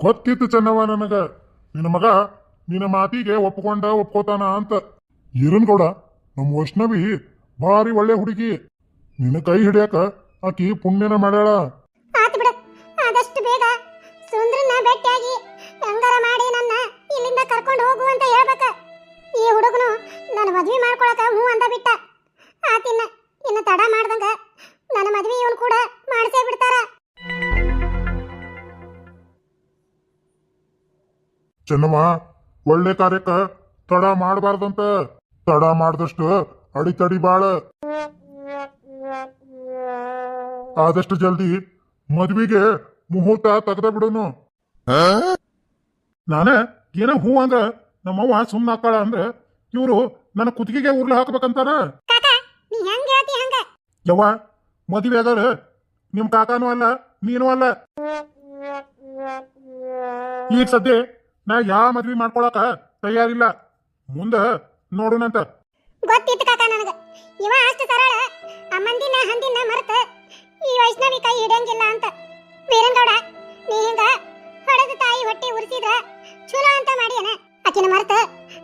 ಗೊತ್ತಿತ್ತು ಚೆನ್ನವ ನನಗ. ನಿನ್ನ ಮಗ ನಿನ್ನ ಮಾತಿಗೆ ಒಪ್ಕೊಂಡ ಒಪ್ಕೋತಾನ ಅಂತ. ಈರನ್ಗೌಡ ನಮ್ಮ ವೈಷ್ಣವಿ ಭಾರಿ ಒಳ್ಳೆ ಹುಡುಗಿ. ನಿನ್ನ ಕೈ ಹಿಡಿಯಾಕ ಆಕಿ ಪುಣ್ಯನ ಮಾಡ್ಯಾಳ. ಚೆನ್ನವ ಒಳ್ಳೆ ಕಾರ್ಯಕ್ಕ ತಡ ಮಾಡಬಾರ್ದಂತ. ತಡ ಮಾಡ್ದಷ್ಟು ಅಡಿತಡಿ ಬಾಳ. ಆದಷ್ಟು ಜಲ್ದಿ ಮದ್ವಿಗೆ ಮುಹೂರ್ತ ತೆಗ್ದ ಬಿಡೋನು ನಾನ ಏನೋ ಹೂ ಅಂದ್ರ ನಮ್ಮವ್ವ ಸುಮ್ಮನೆ ಹಾಕಾಳ ಅಂದ್ರೆ ಇವರು ನನ್ನ ಕುತ್ತಿಗೆಗೆ ಉರ್ಲು ಹಾಕ್ಬೇಕಂತಾರ. ಯವ್ವ ಮದುವೆ ಅದಾರ ನಿಮ್ ಕಾಕಾನೂ ಅಲ್ಲ ನೀನು ಅಲ್ಲ. ಈಗ ಸದ್ಯ ನಾ ಯಾವ ಮದ್ವಿ ಮಾಡ್ಕೊಳಕ ತಯಾರಿಲ್ಲ. ಮುಂದ ನೋಡೋಣಂತ ಗೊತ್ತಿತ್ತು ಕಾಕ ನನಗ. ಇವ ಅಷ್ಟು ಸರಳ ಅಮ್ಮಂದಿನ ಮಂದಿನ ಹಂದಿನ ಮರ್ತ ಈ ವೈಷ್ಣವಿ ಕೈ ಹಿಡಿಯಂಗಿಲ್ಲ ಅಂತ. ವೀರಂಗೌಡ ನೀ ಹಿಂಗ ಹೊಡೆದ ತಾಯಿ ಹೊಟ್ಟೆ ಉರಿಸಿದ್ರ ಚಲೋ ಅಂತ ಮಾಡಿಯನ. ಆಕಿನ ಮರೆತ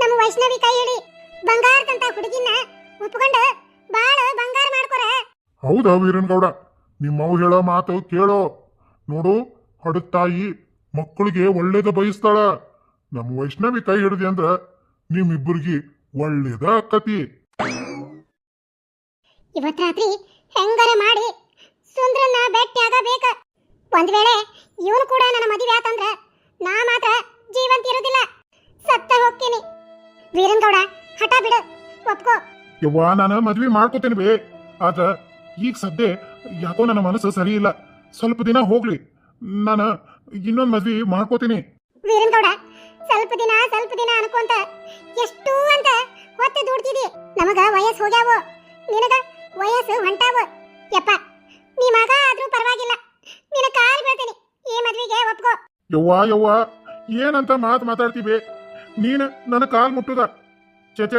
ನಮ್ಮ ವೈಷ್ಣವಿ ಕೈ ಹಿಡಿ ಬಂಗಾರದಂತ ಹುಡುಗಿನ ಒಪ್ಕೊಂಡು ಬಾಳ ಬಂಗಾರ ಮಾಡ್ಕೊರ. ಹೌದಾ ವೀರನ್ಗೌಡ? ನಿಮ್ಮವ್ ಹೇಳೋ ಮಾತು ಕೇಳೋ. ನೋಡು ಹಡದ ತಾಯಿ ಮಕ್ಕಳಿಗೆ ಒಳ್ಳೇದ ಬಯಸ್ತಾಳ. ನಮ್ಮ ವೈಷ್ಣವಿ ಕೈ ಹಿಡಿದೆ ಅಂದ್ರ ನಿಮ್ಮಿಬ್ಬರಿಗೆ ಒಳ್ಳೇದ ಆಕತಿ. ಇವತ್ ರಾತ್ರಿ ಹೆಂಗಾರ ಮಾಡಿ ಸುಂದ್ರನ್ನ ಭೇಟಿ ಆಗಬೇಕ ಒಂದ್ ವೇಳೆ ಇವನು ಕೂಡ ನನ್ನ ಮದುವೆ ಆತಂದ್ರ ನಾ ಮಾತ್ರ ಜೀವಂತ ಇರುದಿಲ್ಲ. ಸತ್ತ ಹೋಗ್ತೀನಿ. ವೀರನ್ಗೌಡ ಹಠ ಬಿಡು. ಒಪ್ಕೋ. ಯವ್ವ ನಾನು ಮದ್ವಿ ಮಾಡ್ಕೋತೇನೆ ಬೇ. ಆದ್ರ ಈಗ ಸದ್ಯ ಯಾಕೋ ನನ್ನ ಮನಸ್ಸು ಸರಿ ಇಲ್ಲ. ಸ್ವಲ್ಪ ದಿನ ಹೋಗ್ಲಿ. ನಾನು ಇನ್ನೊಂದು ಮದ್ವಿ ಮಾಡ್ಕೋತೀನಿ. ವೀರನ್ಗೌಡ ಸ್ವಲ್ಪ ದಿನ ಸ್ವಲ್ಪ ದಿನ ಅನ್ಕೊಂತ ಎಷ್ಟು ಅಂತ ಹೊತ್ತು ದುಡ್ತಿದಿ ನಮಗ ವಯಸ್ಸು ಹೋಗ್ಯಾವು. ನಿನಗ ವಯಸ್ಸು ಹೊಂಟಾವ. ಯಪ್ಪ ನೀ ಮಗ ಆದ್ರೂ ಪರವಾಗಿಲ್ಲ. ನಿನ್ನ ಕಾಲ್ ಬೀಳ್ತೀನಿ. ಈ ಮದ್ವಿಗೆ ಒಪ್ಕೋ. ಯವ್ವ ಯವ್ವ ಏನಂತ ಮಾತು ಮಾತಾಡ್ತೀವಿ? ನೀನು ನನ್ನ ಕಾಲ್ ಮುಟ್ಟುದ ಚೇಚೆ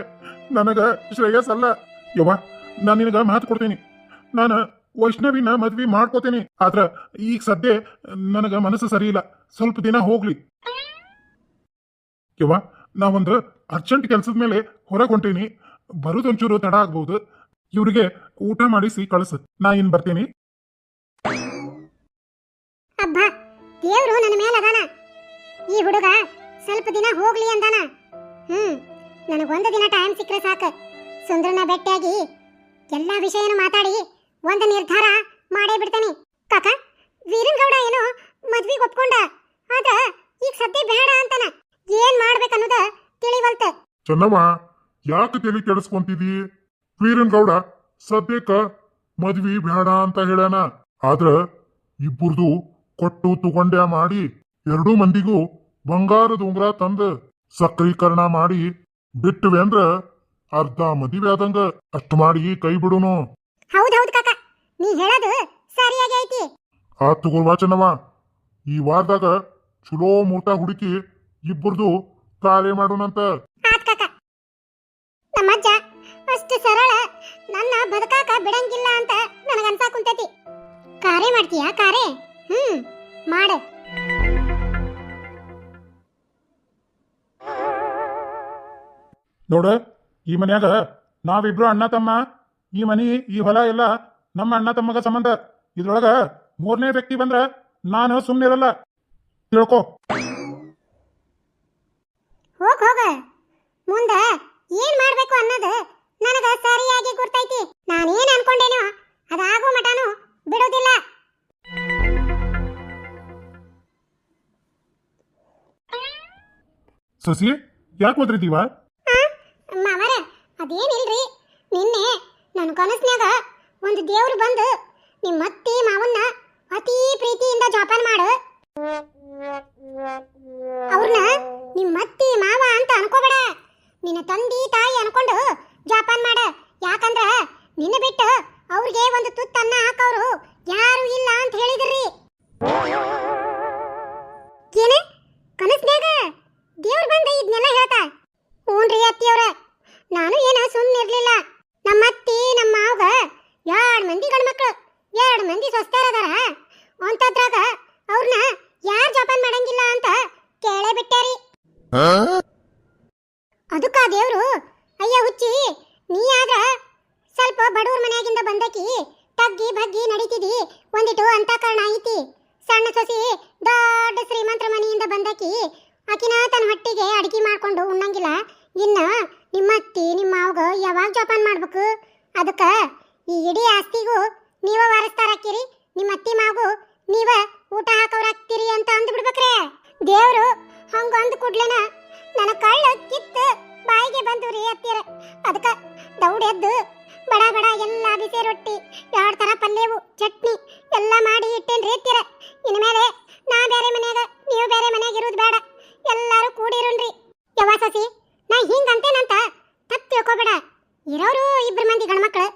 ನನಗ ಶ್ರೇಯಸ್ ಅಲ್ಲ ಯವ್ವ ನಾನು ನಿನಗ ಮಾತು ಕೊಡ್ತೀನಿ. ನಾನು ವೈಷ್ಣವಿನ ಮದ್ವಿ ಮಾಡ್ಕೋತೇನೆ. ಆದ್ರ ಈಗ ಸದ್ಯ ನನಗ ಮನಸ್ಸು ಸರಿ ಇಲ್ಲ ಸ್ವಲ್ಪ ದಿನ ಹೋಗ್ಲಿ. ಯವ್ವ, ನಾವೊಂದು ಅರ್ಜೆಂಟ್ ಕೆಲ್ಸದ ಮೇಲೆ ಹೊರಗೆ ಹೊಂಟೀನಿ ಬರೋದೊಂಚೂರು ತಡ ಆಗ್ಬಹುದು ಇವ್ರಿಗೆ ಊಟ ಮಾಡಿಸಿ ಕಳಿಸು. ನಾ ಇನ್ ಬರ್ತೀನಿ. ಅಬ್ಬ, ದೇವ್ರು ನನ್ನ ಮೇಲೆ ಅದಾನ. ಈ ಹುಡುಗ ಸ್ವಲ್ಪ ದಿನ ಹೋಗ್ಲಿ ಅಂದಾನ. ಹ್ಮ್, ನನಗೊಂದು ದಿನ ಟೈಮ್ ಸಿಕ್ಕರೆ ಸಾಕು. ಸುಂದ್ರನ ಭೇಟಿಯಾಗಿ ಎಲ್ಲಾ ವಿಷಯನು ಮಾತಾಡಿ ಒಂದು ನಿರ್ಧಾರ ಮಾಡೇ ಬಿಡ್ತೇನೆ. ಕಾಕ, ವೀರನ್ಗೌಡ ಏನೋ ಮದ್ವಿಗೆ ಒಪ್ಕೊಂಡ. ಆದ್ರ ಈಗ ಸದ್ಯ ಬೇಡ ಅಂತಾನ. ಏನ್ ಮಾಡ್ಬೇಕನ್ನೋದ ತಿಳಿವಲ್ತ. ಚೆನ್ನಮ್ಮ ಯಾಕೆ ತಲೆ ಕೆಡಿಸ್ಕೊಂತಿದಿ? ವೀರನ್ ಗೌಡ ಸದ್ಯಕ್ಕ ಮದ್ವಿ ಬೇಡ ಅಂತ ಹೇಳಾನ ಆದ್ರ ಇಬ್ಬರದು ಕೊಟ್ಟು ತಗೊಂಡ್ಯಾ ಮಾಡಿ ಎರಡೂ ಮಂದಿಗೂ ಬಂಗಾರದ ಉಂಗ್ರ ತಂದ ಸಕ್ರೀಕರಣ ಮಾಡಿ ಬಿಟ್ಟವೆ ಅಂದ್ರ ಅರ್ಧ ಮದಿವೆ ಆದಂಗ ಅಷ್ಟು ಮಾಡಿ ಕೈ ಬಿಡುನು. ಹೌದೌದು ಕಾಕ. ನೀ ಹೇಳೋದು ಸರಿಯಾಗಿ ಐತಿ. ಆ ಗುರುವಾಚನವ ಈ ವಾರದಾಗ ಚಲೋ ಮೂಟ ಹುಡುಕಿ ಇಬ್ಬರದು ಕಾರ್ಯ ಮಾಡೋಣಂತ. ಆತ್ ಕಾಕ. ನಮ್ಮಜ್ಜ ಅಷ್ಟು ಸರಳ ನನ್ನ ಬದುಕಾಕ ಬಿಡಂಗಿಲ್ಲ ಅಂತ ನನಗನ್ಸಾ ಕುಂತೈತಿ. ಕಾರೆ ಮಾಡ್ತೀಯಾ ಕಾರೆ? ಹ್ಮ್ ಮಾಡು. ನೋಡ ಈ ಮನ್ಯಾಗ ನಾವಿಬ್ರು ಅಣ್ಣ ತಮ್ಮ ಈ ಮನಿ ಈ ಹೊಲ ಎಲ್ಲ ನಮ್ಮ ಅಣ್ಣ ತಮ್ಮಗ ಸಂಬಂಧ. ಇದ್ರೊಳಗ ಮೂರನೇ ವ್ಯಕ್ತಿ ಬಂದ್ರ ನಾನು ಸುಮ್ಮನಿರಲ್ಲ ತಿಳ್ಕೊ. ಹೋಗ್ ಹೋಗ. ಮುಂದ ಏನ್ ಮಾಡ್ಬೇಕು ಅನ್ನೋದು ನನಗ ಸರಿಯಾಗಿ ಗುರ್ತೈತಿ. ನಾನೇನ್ ಅನ್ಕೊಂಡೇನೋ ಅದಾಗೋ ಮಟನು ಬಿಡೋದಿಲ್ಲ. ಸಸಿ ಯಾಕೆ ಓದ್ರಿದೀವ ಆ, ಮಾವರ ಅದೇನಿಲ್ರಿ? ನಿನ್ನೆ ನನ್ನ ಕನಸ್ನ್ಯಾಗ ಒಂದು ದೇವ್ರು ಬಂದು ನಿಮ್ಮ ಅತ್ತಿ ಮಾವನ್ನ ಅತಿ ಪ್ರೀತಿಯಿಂದ ಜೋಪಾನ ಮಾಡು. ಅವ್ರನ್ನ ನಿಮ್ಮ ಅತ್ತಿ ಮಾವ ಅಂತ ಅನ್ಕೋಬೇಡ. ನಿನ್ನ ತಂದೆ ತಾಯಿ ಅನ್ಕೊಂಡು ಜೋಪಾನ ಮಾಡ. ಯಾಕಂದ್ರ ನಿನ್ನ ಬಿಟ್ಟು ಅವ್ರಿಗೆ ಒಂದು ತುತ್ತನ್ನ ಹಾಕೋರು ಅದಕ್ಕ ದೇವ್ರು? ಅಯ್ಯ ಹುಚ್ಚಿ, ನೀ ಆದ್ರ ಸ್ವಲ್ಪ ಬಡವ್ರ ಮನ್ಯಾಗಿಂದ ಬಂದಕಿ ತಗ್ಗಿ ಬಗ್ಗಿ ನಡೀತಿದಿ ಒಂದಿಟ್ಟು ಕಾರಣ ಐತಿ. ಸಣ್ಣ ಸೊಸಿ ದೊಡ್ಡ ಶ್ರೀಮಂತ್ರ ಮನೆಯಿಂದ ಬಂದಕಿ ಆಕಿನ ತನ್ನ ಹೊಟ್ಟಿಗೆ ಅಡಿಗೆ ಮಾಡ್ಕೊಂಡು ಉಣ್ಣಂಗಿಲ್ಲ. ಇನ್ನ ನಿಮ್ಮ ಅತ್ತಿ, ನಿಮ್ಮ ಮಾವಗ ಯಾವಾಗ ಜೋಪಾನ್ ಮಾಡ್ಬೇಕು? ಅದಕ್ಕ ಈ ಇಡೀ ಆಸ್ತಿಗೂ ನೀವ ವಾರಸ್ತಾರಾಕಿರಿ ನಿಮ್ಮ ಅತ್ತಿ ಮಾವು ನೀವ ಊಟ ಹಾಕೋರಾಗ್ತೀರಿ ಅಂತ ಅಂದ್ಬಿಡ್ಬೇಕ್ರೆ. ದೇವ್ರು ಹಂಗ ಅಂದ್ ಕೂಡ್ಲೇನ ನನ್ನ ಕಳ್ಳ ಕಿತ್ತು ಬಾಯಿಗೆ ಬಂದು ರೀ ಅತ್ತಿರ ಅದಕ್ಕ ದೌಡೆದ್ದು ಬಡ ಬಡ ಎಲ್ಲ ಬಿಸಿ ರೊಟ್ಟಿ, ಎರಡು ಥರ ಪಲ್ಯವು, ಚಟ್ನಿ ಎಲ್ಲ ಮಾಡಿ ಇಟ್ಟೇನ್ರಿ ಅತ್ತಿರ ಇನ್ಮೇಲೆ ನಾ ಬೇರೆ ಮನೆಯಾಗ, ನೀವು ಬೇರೆ ಮನೆಯಾಗ ಇರೋದು ಬೇಡ ಎಲ್ಲಾರು ಕೂಡಿರುನ್ರಿ ಯವ್ವ ಸಸಿ ನಾ ಹಿಂಗಂತೇನಂತ ತಪ್ಪು ತಿಳ್ಕೊಬೇಡ ಇರೋರು ಇಬ್ರು ಮಂದಿ ಗಂಡ್ಮಕ್ಳು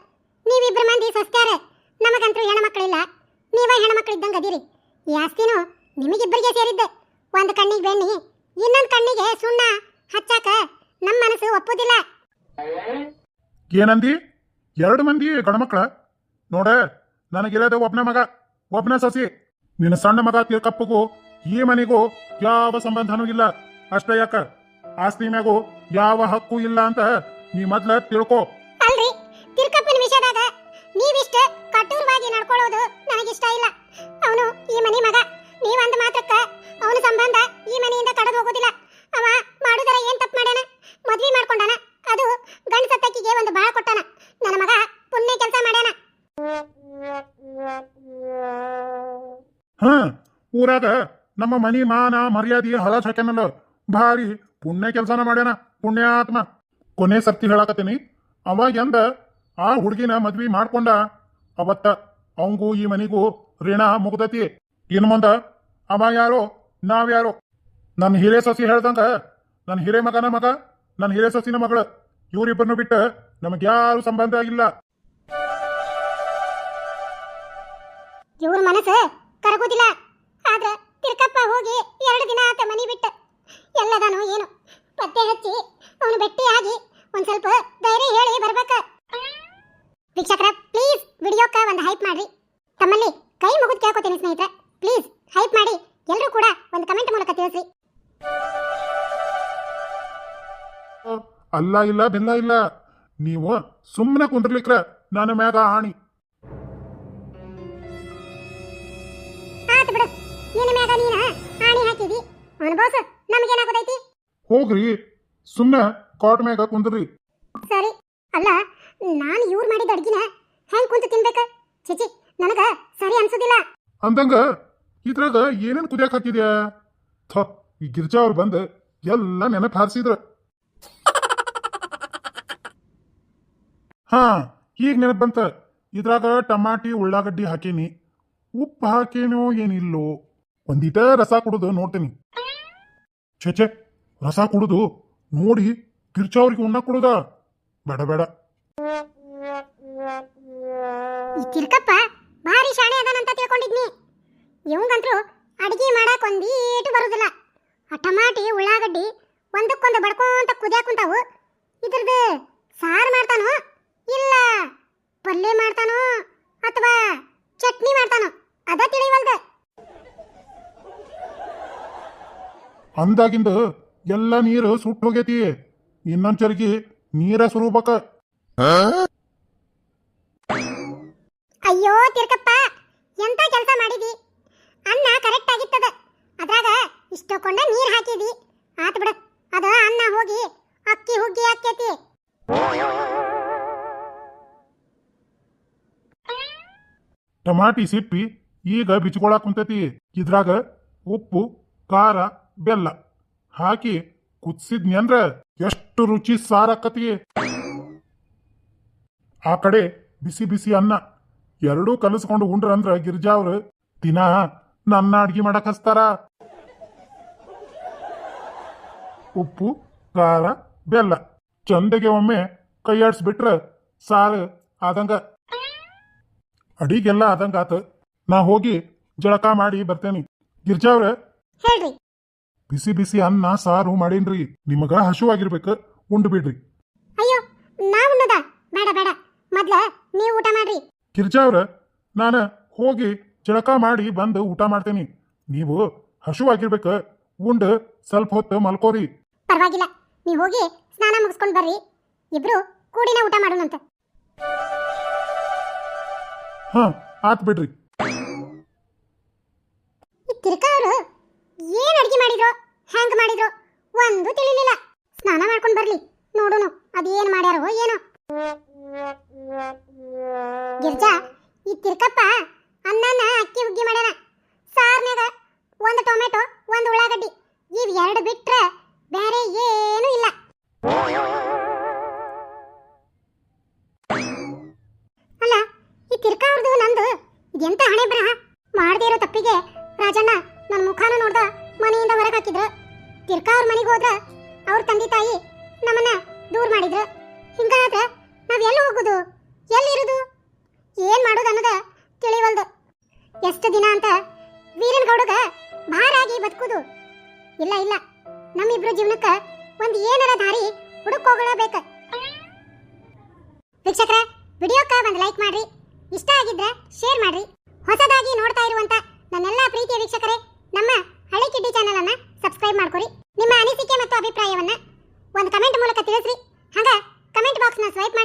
ನೀವಿಬ್ರು ಮಂದಿ ಸಸ್ತ್ಯಾರ ನಮಗಂತೂ ಹೆಣ್ಮಕ್ಳಿಲ್ಲ ನೀವ ಹೆಣ್ಮಕ್ಳು ಇದ್ದಂಗ ಅದೀರಿ ಈ ಆಸ್ತಿನೂ ನಿಮಗಿಬ್ಬರಿಗೆ ಸೇರಿದ್ದೆ ಒಂದು ಕಣ್ಣಿಗೆ ಬೆಣ್ಣಿ ಇನ್ನೊಂದು ಕಣ್ಣಿಗೆ ಸುಣ್ಣ ಹಚ್ಚಾಕ ನಮ್ಮ ಮನಸ್ಸು ಒಪ್ಪುದಿಲ್ಲ ಏನಂದಿ? ಎರಡು ಮಂದಿ ಗಂಡ್ಮಕ್ಳ ನೋಡ ನನಗಿರೋದು ಒಬ್ನ ಮಗ, ಒಬ್ನ ಸಸಿ. ನಿನ್ನ ಸಣ್ಣ ಮಗ ತಿರ್ಕಪ್ಪಗೂ ಈ ಮನೆಗೂ ಯಾವ ಸಂಬಂಧನೂ ಇಲ್ಲ. ಅಷ್ಟೇ ಯಾಕ? ಆಸ್ತಿ ಮ್ಯಾಗೂ ಯಾವ ಹಕ್ಕು ಇಲ್ಲ ಅಂತ ನೀ ಮೊದ್ಲ ತಿಳ್ಕೊ. ಊರಾಗ ನಮ್ಮ ಮನಿ ಮಾನ ಮರ್ಯಾದಿ ಹಳ ಹಾಕ್ಯಾನಲ್ಲ, ಭಾರಿ ಪುಣ್ಯ ಕೆಲಸನ ಮಾಡ್ಯಾನ, ಪುಣ್ಯಾತ್ಮ. ಕೊನೆ ಸರ್ತಿ ಹೇಳಾಕತ್ತೀನಿ ಅವ ಎಂದ ಆ ಹುಡುಗಿನ ಮದ್ವಿ ಮಾಡ್ಕೊಂಡ, ಅವತ್ತ ಅವಂಗೂ ಈ ಮನಿಗೂ ಋಣ ಮುಗ್ದತಿ. ಇನ್ ಮುಂದ ಅವ ಯಾರೋ ನಾವ್ಯಾರೋ ನನ್ನ ಹಿರೇ ಸಸಿ ಹೇಳ್ದಂಗ ನನ್ನ ಹಿರೇ ಮಗನ ಮಗ ನನ್ನ ಹಿರೇ ಸಸಿನ ಮಗಳು ಬಿಟ್ಟ ಬಿಟ್ಟು ನಮಗ್ಯಾರು ಸಂಬಂಧ ಇಲ್ಲ ಇವ್ರ ಮನಸ್ಸು ಕರಗುದಿಲ್ಲ. ಆದ್ರ ತಿರ್ಕಪ್ಪ ಹೋಗಿ ಎರಡು ದಿನ ಆತ ಮನಿ ಬಿಟ್ಟ. ಎಲ್ಲದಾನು ಏನು. ಪತ್ತೆ ಹಚ್ಚಿ ಅವನು ಭೇಟಿಯಾಗಿ ಒಂದ್ ಸ್ವಲ್ಪ ಧೈರ್ಯ ಹೇಳಿ ಬರ್ಬೇಕ. ವೀಕ್ಷಕರ ಪ್ಲೀಸ್ ವಿಡಿಯೋಕ್ಕ ಒಂದು ಹೈಪ್ ಮಾಡ್ರಿ. ತಮ್ಮಲ್ಲಿ ಕೈ ಮುಗಿದು ಕೇಳ್ಕೊತೀನಿ ಸ್ನೇಹಿತರೆ ಪ್ಲೀಸ್ ಹೈಪ್ ಮಾಡಿ. ಎಲ್ಲರೂ ಕೂಡ ಒಂದು ಕಮೆಂಟ್ ಮೂಲಕ ತಿಳಿಸಿ ಅಲ್ಲ ಇಲ್ಲ ಬೆಲ್ಲ ಇಲ್ಲ. ನೀವು ಸುಮ್ಮನೆ ಕುಂದ್ರಲಿಕ್ರ ನಾನು ಮ್ಯಾಗ ಆಣಿ. ಆಯ್ತು ಬಿಡು. ನಿನ್ನ ಮ್ಯಾಗ ನೀನ ಆಣಿ ಹಾಕಿದಿ. ಅನುಭವಿಸು ನಮಗೇನಾಗೋದೈತಿ? ಹೋಗ್ರಿ. ಸುಮ್ಮನೆ ಕಾಟ್ ಮ್ಯಾಗ ಕುಂದ್ರಿ. ಸರಿ. ಅಲ್ಲ ನಾನು ಇವ್ರು ಮಾಡಿದ ಅಡ್ಗಿನ ಹೆಂಗ್ ಕುಂತು ತಿನ್ಬೇಕ? ಚಿಚಿ ನನಗ ಸರಿ ಅನ್ಸುದಿಲ್ಲ. ಅಂದಂಗ ಇದ್ರಾಗ ಏನೇನ್ ಕುದಿಯಕ್ ಹಾಕಿದ್ಯಾ? ಥ ಈ ಗಿರ್ಜಾ ಅವ್ರು ಬಂದು ಎಲ್ಲ ನೆನಪು ಹಾರಿಸಿದ್ರ. ಹಾ ಈಗ ನೆನಪು ಬಂತ. ಇದ್ರಾಗ ಟಮಾಟಿ ಉಳ್ಳಾಗಡ್ಡಿ ಹಾಕೇನಿ. ಉಪ್ಪು ಹಾಕೇನೋ ಏನಿಲ್ಲೋ. ಒಂದಿಟ ರಸ ಕುಡುದು ನೋಡ್ತೀನಿ. ಛೆ ಛೆ, ರಸ ಕುಡುದು ನೋಡಿ ಗಿರ್ಜಾ ಅವ್ರಿಗೆ ಉಣ್ಣ ಕೊಡುದ? ಬೇಡ ಬೇಡ. ಈ ತಿರ್ಕಪ್ಪ ಭಾರಿ ಶಾಣೆ ಅದಾನಂತ ತಿಳ್ಕೊಂಡಿದ್ನಿ. ಇವಂಗಂತ್ರು ಅಡಿಗೆ ಮಾಡಕ್ ಒಂದೀಟು ಬರುದಿಲ್ಲ. ಆ ಟಮಾಟಿ ಉಳ್ಳಾಗಡ್ಡಿ ಒಂದಕ್ಕೊಂದು ಬಡ್ಕೊಂತ ಕುದ್ಯಾಕ್ ಕುಂತಾವು. ಇದ್ರದ್ದು ಸಾರು ಮಾಡ್ತಾನೋ ಇಲ್ಲ ಪಲ್ಯ ಮಾಡ್ತಾನೋ ಅಥವಾ ಚಟ್ನಿ ಮಾಡ್ತಾನೋ, ಅದ ತಿಳಿವಲ್ದ. ಅಂದಾಗಿಂದ ಎಲ್ಲ ನೀರು ಸುಟ್ಟು ಹೋಗೈತಿ. ಇನ್ನೊಂದ್ ಚರ್ಗಿ ನೀರ ಸ್ವರೂಪಕ ಅಯ್ಯೋ ತಿರ್ಕಪ್ಪ ಎಂತ ಕೆಲಸ ಮಾಡಿದಿ? ಅನ್ನ ಕರೆಕ್ಟ್ ಆಗಿತ್ತದ. ಅದ್ರಾಗ ಇಷ್ಟಕೊಂಡ ನೀರ್ ಹಾಕಿದಿ. ಆತ್ ಬಿಡ. ಅದ ಅನ್ನ ಹೋಗಿ ಅಕ್ಕಿ ಹುಗ್ಗಿ ಹಾಕೈತಿ. ಟಮಾಟಿ ಸಿಪ್ಪಿ ಈಗ ಬಿಚ್ಕೊಳಕ್ ಕುಂತೈತಿ. ಇದ್ರಾಗ ಉಪ್ಪು ಖಾರ ಬೆಲ್ಲ ಹಾಕಿ ಕುದಿಸಿದ್ನಿ ಅಂದ್ರ ಎಷ್ಟು ರುಚಿ ಸಾರಾಕತಿ. ಆ ಕಡೆ ಬಿಸಿ ಬಿಸಿ ಅನ್ನ ಎರಡೂ ಕಲಸ್ಕೊಂಡು ಉಂಡ್ರ ಅಂದ್ರ ಗಿರಿಜಾ ಅವ್ರು, ದಿನ ನನ್ನ ಅಡ್ಗೆ ಮಾಡಕ್ ಹಚ್ತಾರ. ಉಪ್ಪು, ಖಾರ, ಬೆಲ್ಲ ಚಂದಗೆ ಒಮ್ಮೆ ಕೈಯಾಡ್ಸ್ಬಿಟ್ರ ಸಾರು ಆದಂಗ. ಅಡಿಗೆಲ್ಲ ಆದಂಗ ಆತ ನಾ ಹೋಗಿ ಜಳಕ ಮಾಡಿ ಬರ್ತೇನೆ. ಗಿರ್ಜಾ ಹೇಳ್ರಿ. ಬಿಸಿ ಬಿಸಿ ಅನ್ನ ಸಾರು ಮಾಡೇನ್ರಿ. ನಿಮಗ ಹಸುವಾಗಿರ್ಬೇಕು ಉಂಡು ಬಿಡ್ರಿ. ಅಯ್ಯೋ ನಾವು ಉಣ್ಣದ? ಬೇಡ ಬೇಡ. ಮೊದ್ಲ ನೀವು ಊಟ ಮಾಡ್ರಿ. ಕಿರ್ಜಾವ್ರ ನಾನು ಹೋಗಿ ಜಳಕ ಮಾಡಿ ಬಂದು ಊಟ ಮಾಡ್ತೇನೆ. ನೀವು ಹಸುವಾಗಿರ್ಬೇಕು ಉಂಡು ಸ್ವಲ್ಪ ಹೊತ್ತು ಮಲ್ಕೋರಿ. ಪರವಾಗಿಲ್ಲ. ನೀವು ಹೋಗಿ ಸ್ನಾನ ಮುಗಿಸ್ಕೊಂಡು ಬರ್ರಿ. ಇಬ್ರು ಕೂಡಿನ ಊಟ ಮಾಡೋಣ ಹಾ ಆತ್ ಬಿಡ್ರಿ. ತಿರ್ಕ ಅವರು ಏನ್ ಅಡಿಗೆ ಮಾಡಿದ್ರು? ಹೆಂಗ್ ಮಾಡಿದ್ರು? ಒಂದು ತಿಳಿಲಿಲ್ಲ. ಸ್ನಾನ ಮಾಡ್ಕೊಂಡು ಬರ್ಲಿ. ನೋಡುನು, ಅದೇನ್ ಮಾಡ್ಯಾರೋ ಏನೋ. ಗಿರ್ಜಾ, ಈ ತಿರ್ಕಪ್ಪ ಅನ್ನನ ಅಕ್ಕಿ ಹುಗ್ಗಿ ಮಾಡ್ಯಾನ. ಸಾರ್ನಾಗ ಒಂದು ಟೊಮೆಟೊ, ಒಂದು ಉಳ್ಳಾಗಡ್ಡಿ. ಇವ್ ಎರಡು ಬಿಟ್ರೆ ಬೇರೆ ಎಷ್ಟು ದಿನ ಅಂತ ವೀರನ್ ಗೌಡಗ ಭಾರಾಗಿ ಬದುಕುದು. ಇಲ್ಲ ಇಲ್ಲ, ನಮ್ಮಿಬ್ರು ಜೀವನಕ್ಕ ಒಂದು ಏನರ ದಾರಿ ಹುಡುಕೋಗಳಬೇಕ ವೀಕ್ಷಕರ, ವಿಡಿಯೋಕ್ಕ ಒಂದು ಲೈಕ್ ಮಾಡ್ರಿ, ಇಷ್ಟ ಆಗಿದ್ರೆ ಶೇರ್ ಮಾಡ್ರಿ. ಹೊಸದಾಗಿ ನೋಡ್ತಾ ಇರುವಂತ ನನ್ನೆಲ್ಲ ಪ್ರೀತಿಯ ವೀಕ್ಷಕರೇ, ನಮ್ಮ ಹಳೆ ಕಿಡ್ಡಿ ಚಾನೆಲ್ ಅನ್ನ ಸಬ್ಸ್ಕ್ರೈಬ್ ಮಾಡ್ಕೊರಿ. ನಿಮ್ಮ ಅನಿಸಿಕೆ ಮತ್ತು ಅಭಿಪ್ರಾಯವನ್ನ ಒಂದು ಕಮೆಂಟ್ ಮೂಲಕ ತಿಳಿಸ್ರಿ. ಹಂಗ ಕಮೆಂಟ್ ಬಾಕ್ಸ್ನ ಸ್ವೈಪ್ ಮಾಡಿದ್ರೆ